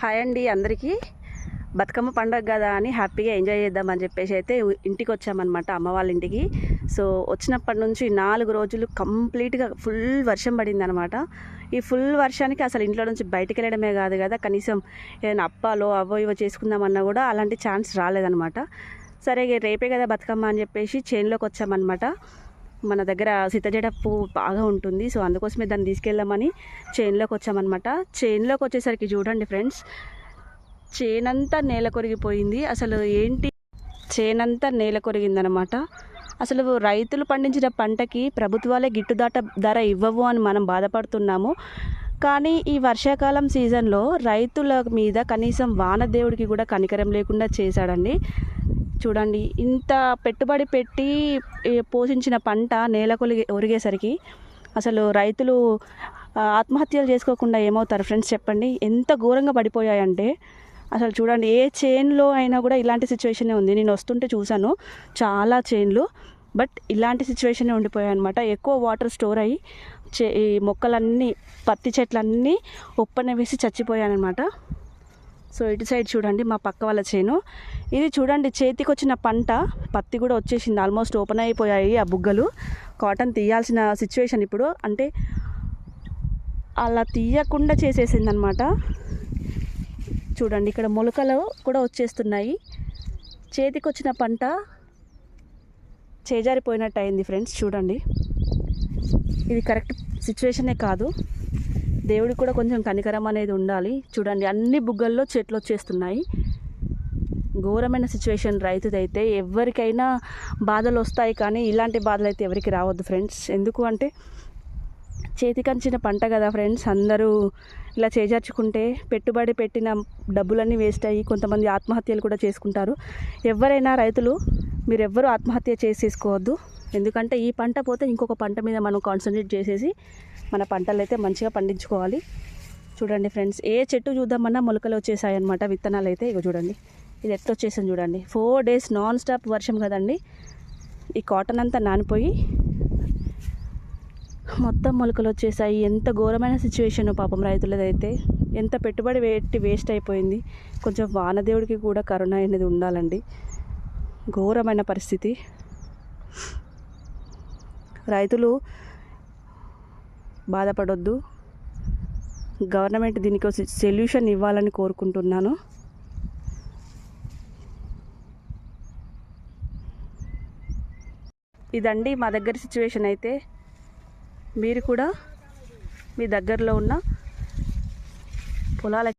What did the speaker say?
Hi అండి అందరికీ. బతుకమ్మ పండగ కదా అని హ్యాపీగా ఎంజాయ్ చేద్దామని చెప్పేసి అయితే ఇంటికి వచ్చామన్నమాట అమ్మ వాళ్ళ ఇంటికి. సో వచ్చినప్పటి నుంచి నాలుగు రోజులు కంప్లీట్గా ఫుల్ వర్షం పడింది అనమాట ఈ ఫుల్ వర్షానికి అసలు ఇంట్లో నుంచి బయటకు వెళ్ళడమే కాదు కదా కనీసం ఏదైనా అప్పాలో అవో ఇవో చేసుకుందామన్నా కూడా అలాంటి ఛాన్స్ రాలేదనమాట సరే రేపే కదా బతుకమ్మ అని చెప్పేసి చేన్లోకి వచ్చామన్నమాట. మన దగ్గర సీతజడ పువ్వు బాగా ఉంటుంది. సో అందుకోసమే దాన్ని తీసుకెళ్దామని చైన్లోకి వచ్చామన్నమాట. చైన్లోకి వచ్చేసరికి చూడండి ఫ్రెండ్స్ చేనంతా నేల కొరిగిపోయింది. అసలు ఏంటి? చేనంతా నేల కొరిగిందనమాట అసలు రైతులు పండించిన పంటకి ప్రభుత్వాలే గిట్టుదాట ధర ఇవ్వవు అని మనం బాధపడుతున్నాము. కానీ ఈ వర్షాకాలం సీజన్లో రైతుల మీద కనీసం వానదేవుడికి కూడా కనికరం లేకుండా చేశాడండి. చూడండి ఇంత పెట్టుబడి పెట్టి పోషించిన పంట నేలకు ఒరిగేసరికి అసలు రైతులు ఆత్మహత్యలు చేసుకోకుండా ఏమవుతారు ఫ్రెండ్స్ చెప్పండి? ఎంత ఘోరంగా పడిపోయాయంటే అసలు చూడండి ఏ చైన్లో అయినా కూడా ఇలాంటి సిచ్యువేషనే ఉంది. నేను వస్తుంటే చూశాను చాలా చైన్లు బట్ ఇలాంటి సిచ్యువేషనే ఉండిపోయాయి అనమాట ఎక్కువ వాటర్ స్టోర్ అయ్యి చే ఈ మొక్కలన్నీ పత్తి చెట్లన్నీ ఒప్పన వేసి చచ్చిపోయానమాట సో ఇటు సైడ్ చూడండి మా పక్క వాళ్ళ చేను. ఇది చూడండి చేతికి వచ్చిన పంట. పత్తి కూడా వచ్చేసింది. ఆల్మోస్ట్ ఓపెన్ అయిపోయాయి ఆ బుగ్గలు. కాటన్ తీయాల్సిన సిచ్యువేషన్ ఇప్పుడు. అంటే అలా తీయకుండా చేసేసింది అనమాట చూడండి ఇక్కడ మొలకలు కూడా వచ్చేస్తున్నాయి. చేతికి వచ్చిన పంట చేజారిపోయినట్టు అయింది ఫ్రెండ్స్. చూడండి. ఇది కరెక్ట్ సిచ్యువేషనే కాదు. దేవుడికి కూడా కొంచెం కనికరం అనేది ఉండాలి. చూడండి అన్ని బుగ్గల్లో చెట్లు వచ్చేస్తున్నాయి. ఘోరమైన సిచ్యువేషన్ రైతుదైతే ఎవరికైనా బాధలు వస్తాయి కానీ ఇలాంటి బాధలు అయితే ఎవరికి రావద్దు ఫ్రెండ్స్ ఎందుకు అంటే చేతికంచిన పంట కదా ఫ్రెండ్స్ అందరూ ఇలా చేజార్చుకుంటే పెట్టుబడి పెట్టిన డబ్బులన్నీ వేస్ట్ అయ్యి కొంతమంది ఆత్మహత్యలు కూడా చేసుకుంటారు. ఎవరైనా రైతులు మీరు ఎవ్వరూ ఆత్మహత్య చేసేసుకోవద్దు. ఎందుకంటే ఈ పంట పోతే ఇంకొక పంట మీద మనం కాన్సన్ట్రేట్ చేసేసి మన పంటలు అయితే మంచిగా పండించుకోవాలి. చూడండి ఫ్రెండ్స్ ఏ చెట్టు చూద్దామన్నా మొలకలు వచ్చేసాయి అనమాట విత్తనాలు అయితే ఇగో చూడండి ఇది ఎట్లా వచ్చేసింది చూడండి. ఫోర్ డేస్ నాన్ స్టాప్ వర్షం కదండి. ఈ కాటన్ అంతా నానిపోయి మొత్తం మొలకలు వచ్చేసాయి. ఎంత ఘోరమైన సిచ్యువేషన్ పాపం రైతులదైతే. ఎంత పెట్టుబడి పెట్టి వేస్ట్ అయిపోయింది. కొంచెం వానదేవుడికి కూడా కరుణ అనేది ఉండాలండి. ఘోరమైన పరిస్థితి. రైతులు బాధపడొద్దు. గవర్నమెంట్ దీనికి సొల్యూషన్ ఇవ్వాలని కోరుకుంటున్నాను. ఇదండి మా దగ్గర సిచ్యువేషన్ అయితే. మీరు కూడా మీ దగ్గరలో ఉన్న పొలాల